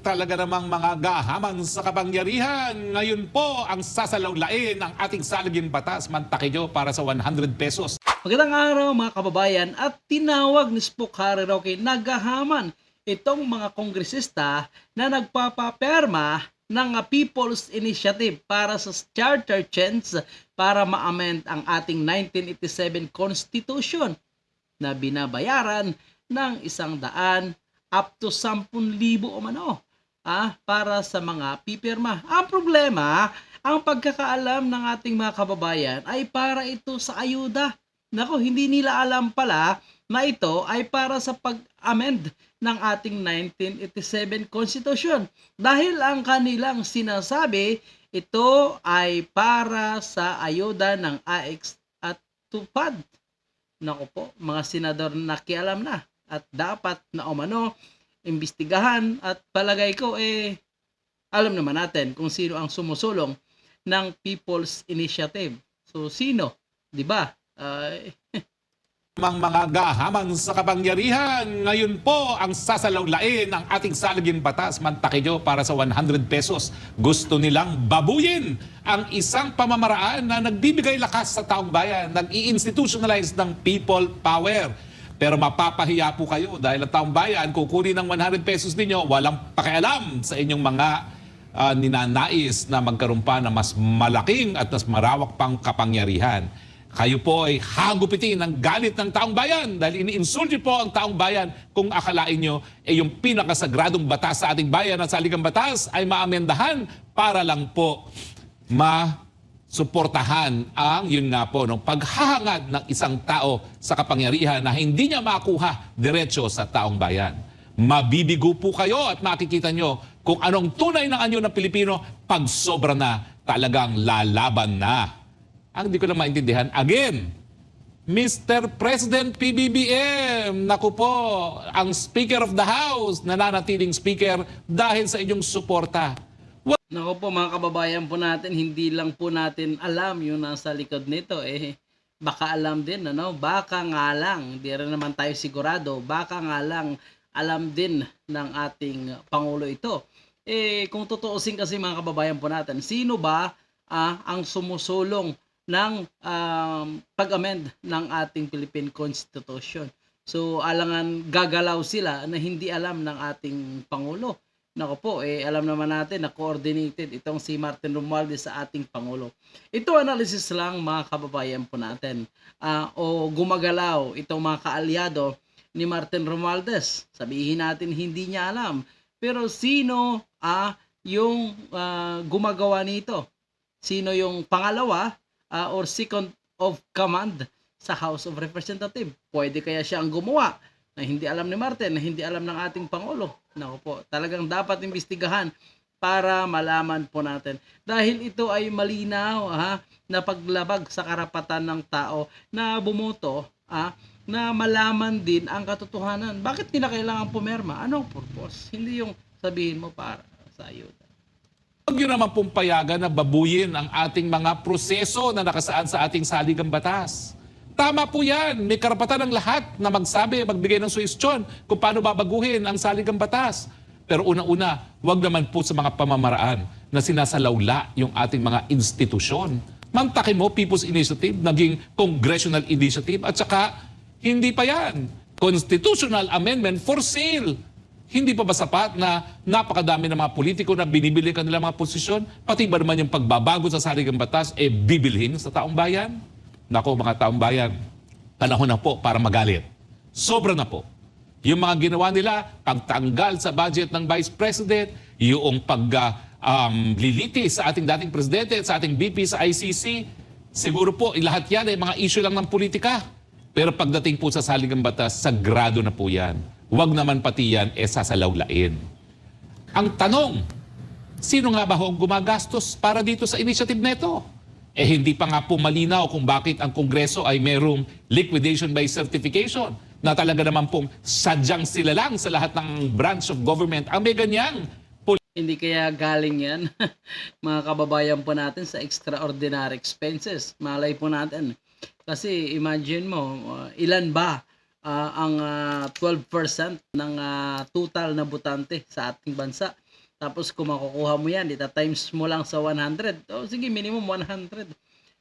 talaga namang mga gahaman sa kapangyarihan. Ngayon po ang sasalawlain ang ating saliging batas. Mantakidyo para sa 100 pesos. Magandang araw mga kababayan at tinawag ni Spook Harry Roque nagahaman itong mga kongresista na nagpapaperma ng People's Initiative para sa charter change para ma-amend ang ating 1987 Constitution na binabayaran ng isang daan up to 10,000 o mano ah, para sa mga pipirma. Ang problema, ang pagkakaalam ng ating mga kababayan ay para ito sa ayuda. Nako, hindi nila alam pala na ito ay para sa pag-amend ng ating 1987 Constitution. Dahil ang kanilang sinasabi, ito ay para sa ayuda ng AX at TUPAD. Nako po, mga senador nakialam na at dapat na umano imbestigahan at palagay ko eh alam naman natin kung sino ang sumusulong ng People's Initiative. So sino, 'di ba? Ay, Mga mga gahaman sa kapangyarihan. Ngayon po ang sasalawlain ang ating saliging batas. Mantakidyo para sa 100 pesos. Gusto nilang babuyin ang isang pamamaraan na nagbibigay lakas sa taong bayan. Nag-i-institutionalize ng people power. Pero mapapahiya po kayo dahil ang taong bayan kukunin ng 100 pesos ninyo, walang pakialam sa inyong mga ah, ninanais na magkaroon pa ng mas malaking at mas marawak pang kapangyarihan. Kayo po ay hagupitin ng galit ng taong bayan dahil iniinsulti po ang taong bayan kung akalain nyo ay yung pinakasagradong batas sa ating bayan at saligang batas ay maamendahan para lang po masuportahan ang yun nga po ng paghahangad ng isang tao sa kapangyarihan na hindi niya makuha diretso sa taong bayan. Mabibigo po kayo at makikita nyo kung anong tunay ng anyo ng Pilipino pag sobra na talagang lalaban na. Ang hindi ko lang maintindihan, again, Mr. President PBBM, naku po, ang Speaker of the House, nananatiling Speaker dahil sa inyong suporta. Nako po mga kababayan po natin, hindi lang po natin alam yung nasa likod nito eh baka alam din ano, baka nga lang, hindi rin naman tayo sigurado, baka nga lang alam din ng ating pangulo ito. Eh kung tutuusin kasi mga kababayan po natin, sino ba ah, ang sumusulong ng um, pag-amend ng ating Philippine Constitution. So alangan gagalaw sila na hindi alam ng ating Pangulo. Nako po, eh, alam naman natin na coordinated itong si Martin Romualdez sa ating Pangulo. Ito analysis lang mga kababayan po natin. Ah, o gumagalaw itong mga kaalyado ni Martin Romualdez. Sabihin natin hindi niya alam. Pero sino ah, yung ah, gumagawa nito? Sino yung pangalawa ah, or second of command sa House of Representatives? Pwede kaya siya ang gumawa na hindi alam ni Martin, na hindi alam ng ating Pangulo. Naku po, talagang dapat imbestigahan para malaman po natin. Dahil ito ay malinaw ha, na paglabag sa karapatan ng tao na bumoto ha, na malaman din ang katotohanan. Bakit nila kailangan pumerma? Anong purpose? Hindi yung sabihin mo para sa ayuda. Huwag nyo naman pong payagan na babuyin ang ating mga proseso na nakasaad sa ating saligang batas. Tama po yan. May karapatan ng lahat na magsabi, magbigay ng suwestyon kung paano babaguhin ang saligang batas. Pero una-una, wag naman po sa mga pamamaraan na sinasalawla yung ating mga institusyon. Mantakin mo, People's Initiative, naging Congressional Initiative, at saka hindi pa yan. Constitutional Amendment for sale. Hindi pa ba sapat na napakadami ng mga politiko na binibili kanilang mga posisyon? Pati ba naman yung pagbabago sa saligang batas, eh bibilhin sa taong bayan? Nako mga taong bayan, panahon na po para magalit. Sobra na po. Yung mga ginawa nila, pagtanggal sa budget ng Vice President, yung pag um, sa ating dating presidente sa ating BP sa ICC, siguro po lahat yan ay mga issue lang ng politika. Pero pagdating po sa saligang batas, sagrado na po yan. Huwag naman pati yan e sasalawlain. Ang tanong, sino nga ba ho ang gumagastos para dito sa initiative neto? Eh hindi pa nga po malinaw kung bakit ang Kongreso ay merong liquidation by certification na talaga naman pong sadyang sila lang sa lahat ng branch of government ang may ganyang Hindi kaya galing yan, mga kababayan po natin, sa extraordinary expenses. Malay po natin. Kasi imagine mo, uh, ilan ba ah, ang ah, 12% ng ah, total na butante sa ating bansa? Tapos kung makukuha mo yan, ita times mo lang sa 100. O sige, minimum 100.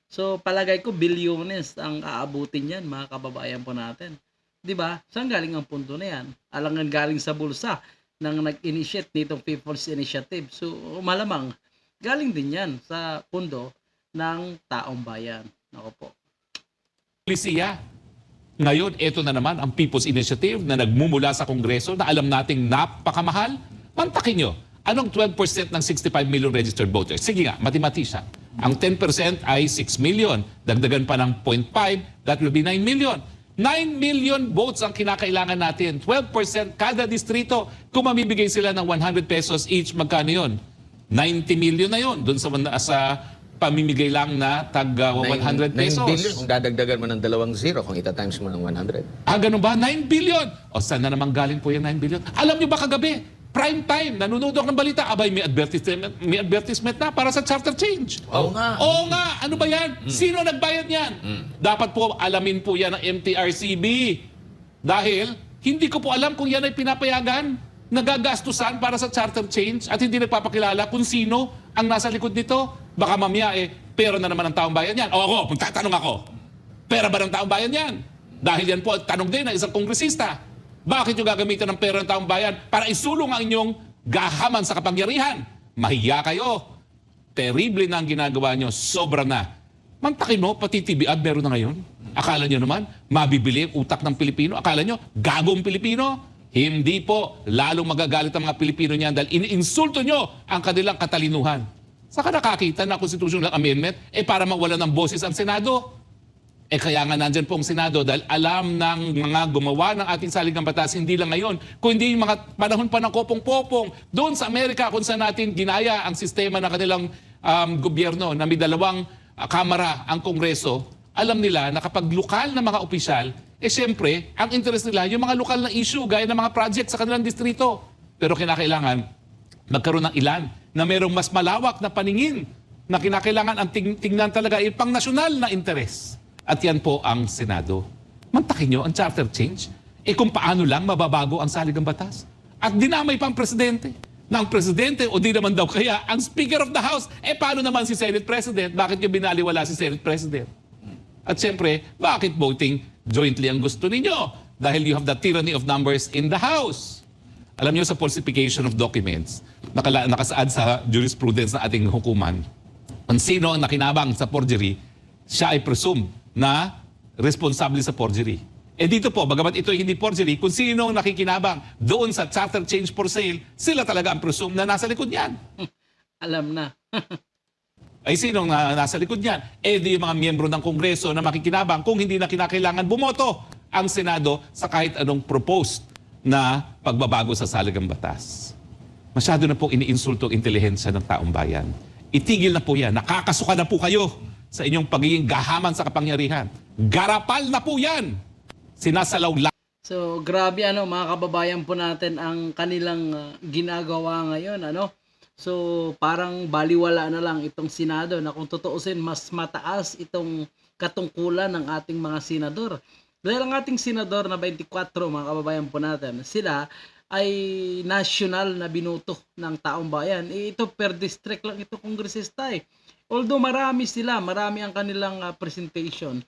So palagay ko bilyones ang aabutin yan mga kababayan po natin. 'Di ba? Saan galing ang punto na yan? Alangan galing sa bulsa ng nag-initiate nitong People's Initiative. So malamang galing din yan sa pundo ng taong bayan. Ako po. Polisiya. Ngayon, ito na naman ang People's Initiative na nagmumula sa Kongreso na alam nating napakamahal. Mantakin nyo, anong 12% ng 65 million registered voters? Sige nga, mathematician. Ang 10% ay 6 million. Dagdagan pa ng 0.5, that will be 9 million. 9 million votes ang kinakailangan natin. 12% kada distrito. Kung mamibigay sila ng 100 pesos each, magkano yun? 90 million na yun. Doon sa, sa pamimigay lang na tag uh, 100 pesos. 9 billion kung dadagdagan mo ng dalawang zero kung ita-times mo ng 100. Ah, ganun ba? 9 billion! O saan na naman galing po yung 9 billion? Alam nyo ba kagabi, prime time, nanonood ako ng balita, abay, may advertisement, may advertisement na para sa charter change. Oo nga. Oo nga, ano ba yan? Sino nagbayad yan? Dapat po alamin po yan ng MTRCB. Dahil hindi ko po alam kung yan ay pinapayagan, nagagastusan para sa charter change at hindi nagpapakilala kung sino ang nasa likod nito. Baka mamaya eh, pera na naman ng taong bayan yan. O ako, magtatanong ako, pera ba ng taong bayan yan? Dahil yan po, tanong din ng isang kongresista. Bakit yung gagamitan ng pera ng taong bayan para isulong ang inyong gahaman sa kapangyarihan? Mahiya kayo. Terrible na ang ginagawa nyo. Sobra na. Mantakin mo, pati TV ad meron na ngayon. Akala nyo naman, mabibili ang utak ng Pilipino. Akala nyo, gagong Pilipino. Hindi po. Lalong magagalit ang mga Pilipino niyan dahil iniinsulto nyo ang kanilang katalinuhan. Saka nakakita na constitutional amendment, eh para mawala ng boses ang Senado. Eh kaya nga nandyan po ang Senado dahil alam ng mga gumawa ng ating saligang batas, hindi lang ngayon, kundi yung mga panahon pa ng kopong-popong. Doon sa Amerika kung saan natin ginaya ang sistema ng kanilang um, gobyerno na may dalawang uh, kamara ang Kongreso, alam nila na kapag lokal na mga opisyal, eh siyempre, ang interest nila yung mga lokal na issue gaya ng mga project sa kanilang distrito. Pero kinakailangan magkaroon ng ilan na mayroong mas malawak na paningin na kinakailangan ang ting- tingnan talaga ay pang nasyonal na interes. At yan po ang Senado. Mantakin nyo ang charter change. Eh kung paano lang mababago ang saligang batas. At dinamay pa ang presidente. Na ang presidente o di naman daw kaya ang Speaker of the House. Eh paano naman si Senate President? Bakit yung binaliwala si Senate President? At siyempre, bakit voting jointly ang gusto ninyo? Dahil you have the tyranny of numbers in the House. Alam niyo sa falsification of documents, nakala, nakasaad sa jurisprudence ng ating hukuman, ang sino ang nakinabang sa forgery, siya ay presume na responsable sa forgery. Eh dito po, bagamat ito hindi forgery, kung sino ang nakikinabang doon sa charter change for sale, sila talaga ang presume na nasa likod niyan. Alam na. Ay sino ang na, nasa likod niyan? Eh di mga miyembro ng Kongreso na makikinabang kung hindi na kinakailangan bumoto ang Senado sa kahit anong proposed na pagbabago sa saligang batas. Masyado na po iniinsulto ang intelihensya ng taong bayan. Itigil na po yan. Nakakasuka na po kayo sa inyong pagiging gahaman sa kapangyarihan. Garapal na po yan. Sinasalaw lang. So, grabe ano, mga kababayan po natin ang kanilang uh, ginagawa ngayon, ano? So, parang baliwala na lang itong Senado na kung tutuusin, mas mataas itong katungkulan ng ating mga senador. Dahil ang ating senador na 24, mga kababayan po natin, sila ay national na binuto ng taong bayan. Eh, ito per district lang ito kongresista eh. Although marami sila, marami ang kanilang uh, presentation.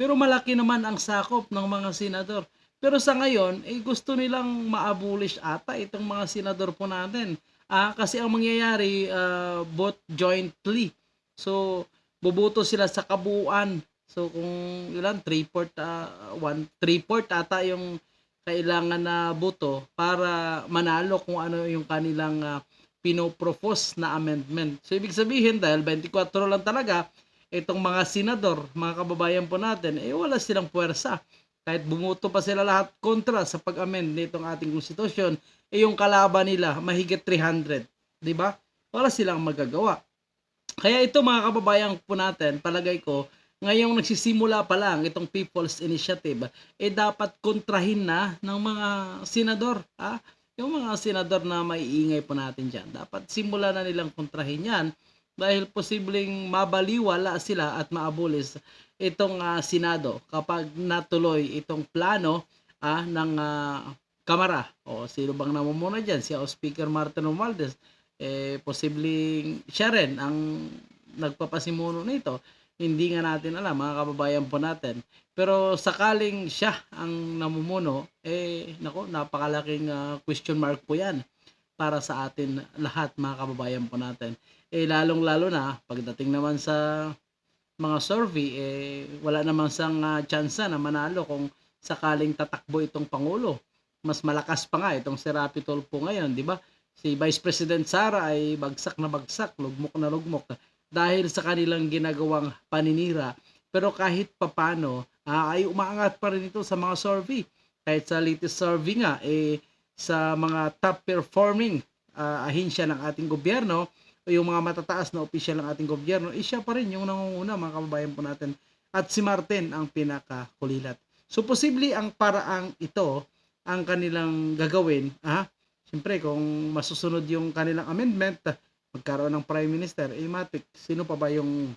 Pero malaki naman ang sakop ng mga senador. Pero sa ngayon, eh, gusto nilang ma-abolish ata itong mga senador po natin. Ah, kasi ang mangyayari, uh, both jointly. So, boboto sila sa kabuuan. So, kung ilan, 3-4, uh, 1, 3-4 ata yung kailangan na boto para manalo kung ano yung kanilang uh, pinopropose na amendment. So, ibig sabihin, dahil 24 lang talaga, itong mga senador, mga kababayan po natin, eh wala silang puwersa. Kahit bumuto pa sila lahat kontra sa pag-amend nitong ating konstitusyon, eh yung kalaban nila mahigit 300, 'di ba? Wala silang magagawa. Kaya ito mga kababayan po natin, palagay ko, ngayong nagsisimula pa lang itong People's Initiative, eh dapat kontrahin na ng mga senador, ha? Yung mga senador na maiingay po natin diyan, dapat simula na nilang kontrahin 'yan dahil posibleng mabaliwala sila at maabolis itong uh, Senado kapag natuloy itong plano ah, ng uh, Kamara. O sino bang namumuna dyan? Si House Speaker Martin Romualdez. Eh posibleng siya rin ang nagpapasimuno nito. Hindi nga natin alam, mga kababayan po natin. Pero sakaling siya ang namumuno, eh, nako, napakalaking ah, question mark po yan para sa atin lahat, mga kababayan po natin. Eh, lalong-lalo na, pagdating naman sa mga survey, eh, wala namang sang uh, tsansa na manalo kung sakaling tatakbo itong Pangulo. Mas malakas pa nga itong si Rapi Tulfo ngayon, di ba? Si Vice President Sara ay bagsak na bagsak, lugmok na lugmok dahil sa kanilang ginagawang paninira. Pero kahit papano, ah, ay umaangat pa rin ito sa mga survey. Kahit sa latest survey nga, eh, sa mga top performing ah, ahensya ng ating gobyerno, o yung mga matataas na opisyal ng ating gobyerno, eh, siya pa rin yung nangunguna, mga kababayan po natin. At si Martin ang pinakakulilat. So, posible ang paraang ito ang kanilang gagawin. Ah, Siyempre, kung masusunod yung kanilang amendment, magkaroon ng Prime Minister, eh matik, sino pa ba yung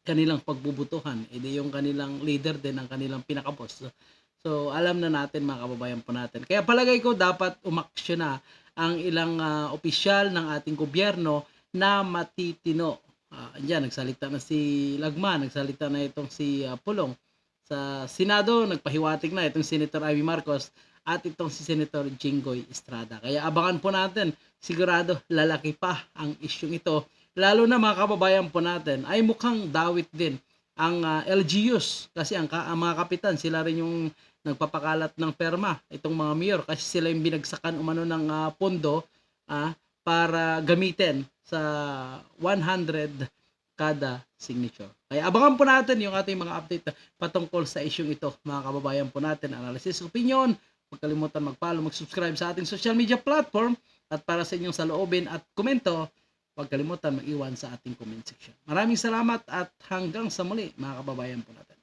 kanilang pagbubutuhan? E di yung kanilang leader din ang kanilang pinakapos. So, so, alam na natin mga kababayan po natin. Kaya palagay ko dapat umaksyon na ang ilang ah, opisyal ng ating gobyerno na matitino. Uh, andyan, nagsalita na si Lagman, nagsalita na itong si ah, Pulong. Sa Senado, nagpahiwatig na itong Senator Ivy Marcos at itong si Senator Jinggoy Estrada. Kaya abangan po natin, sigurado lalaki pa ang isyong ito. Lalo na mga kababayan po natin ay mukhang dawit din ang ah, LGUs kasi ang, ka- ang mga kapitan sila rin yung nagpapakalat ng perma itong mga mayor kasi sila yung binagsakan umano ng ah, pondo ah, para gamitin sa 100 kada signature. Kaya abangan po natin yung ating mga update patungkol sa isyong ito mga kababayan po natin. Analysis, opinion, Huwag kalimutan mag-follow, mag-subscribe sa ating social media platform at para sa inyong saloobin at komento, huwag kalimutan mag-iwan sa ating comment section. Maraming salamat at hanggang sa muli mga kababayan po natin.